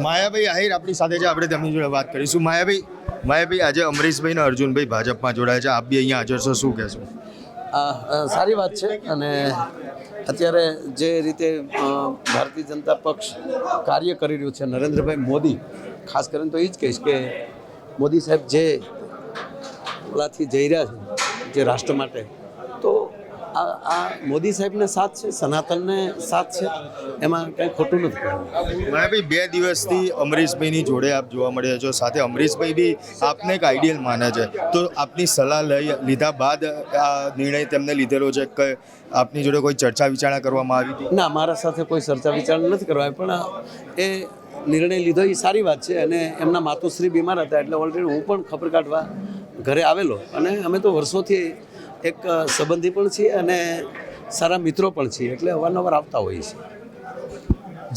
માયાભાઈ આહિર આપણી સાથે છે. આપણે તેમની જોડે વાત કરીશું. માયાભાઈ માયાભાઈ, આજે અમરીશભાઈ અને અર્જુનભાઈ ભાજપમાં જોડાયા છે. આપ બી અહીંયા હાજર છો. શું કહેશો? સારી વાત છે. અને અત્યારે જે રીતે ભારતીય જનતા પક્ષ કાર્ય કરી રહ્યું છે નરેન્દ્રભાઈ મોદી, ખાસ કરીને તો એ જ કહીશ કે મોદી સાહેબ જે ઓલાથી જઈ રહ્યા છે, જે રાષ્ટ્ર માટે, તો આ આ મોદી સાહેબને સાથ છે સનાતનને સાથ છે એમાં કંઈ ખોટું નથી મને ભાઈ બે દિવસથી અમરીશભાઈની જોડે આપ જોવા મળ્યા છો. સાથે અમરીશભાઈ બી આપને એક આઈડિયલ માને છે. તો આપની સલાહ લઈ લીધા બાદ આ નિર્ણય તેમને લીધેલો છે કે આપની જોડે કોઈ ચર્ચા વિચારણા કરવામાં આવી હતી? ના મારા સાથે કોઈ ચર્ચા વિચારણા નથી કરવા પણ એ નિર્ણય લીધો એ સારી વાત છે અને એમના માતુશ્રી બીમાર હતા એટલે ઓલરેડી હું પણ ખબર કાઢવા ઘરે આવેલો. અને અમે તો વર્ષોથી એક સંબંધી પણ છીએ અને સારા મિત્રો પણ છીએ એટલે અવારનવાર આવતા હોઈએ છીએ.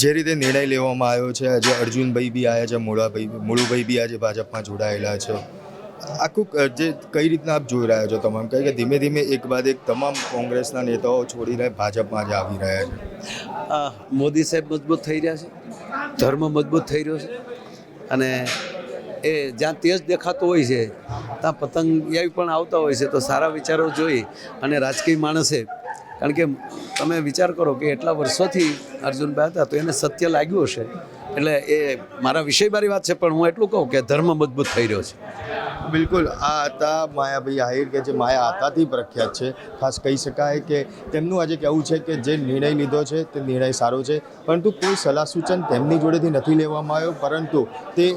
જે રીતે નિર્ણય લેવામાં આવ્યો છે આજે અર્જુનભાઈ બી આવ્યા છે મોડાભાઈ મોળુભાઈ બી આજે ભાજપમાં જોડાયેલા છે. આખું જે કઈ રીતના આપ જોઈ રહ્યા છો તમામ? કારણ કે ધીમે ધીમે એક બાદ એક તમામ કોંગ્રેસના નેતાઓ છોડીને ભાજપમાં જ આવી રહ્યા છે. મોદી સાહેબ મજબૂત થઈ રહ્યા છે ધર્મ મજબૂત થઈ રહ્યો છે અને એ જ્યાં તેજ દેખાતો હોય છે ત્યાં પતંગિયા પણ આવતા હોય છે તો સારા વિચારો જોઈ અને રાજકીય માણસે, કારણ કે તમે વિચાર કરો કે એટલા વર્ષોથી અર્જુનભાઈ હતા તો એને સત્ય લાગ્યું હશે. એટલે એ મારા વિષય મારી વાત છે, પણ હું એટલું કહું કે ધર્મ મજબૂત થઈ રહ્યો છે. બિલકુલ, આ હતા માયાભાઈ આહિર કે જે માયા આતાથી પ્રખ્યાત છે. ખાસ કહી શકાય કે તેમનું આજે કહેવું છે કે જે નિર્ણય લીધો છે તે નિર્ણય સારો છે. પરંતુ કોઈ સલાહ સૂચન તેમની જોડેથી નથી લેવામાં આવ્યો, પરંતુ તે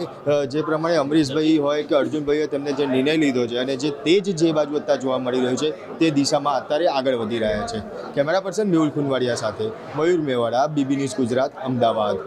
જે પ્રમાણે અમરીશભાઈ હોય કે અર્જુનભાઈએ તેમને જે નિર્ણય લીધો છે અને જે તે જ જે બાજુ અત્યારે જોવા મળી રહ્યું છે તે દિશામાં અત્યારે આગળ વધી રહ્યા છે. કેમેરા પર્સન મેહુલ ખુનવાડિયા સાથે, મયુર મેવાડા, બીબી ન્યૂઝ ગુજરાત, અમદાવાદ.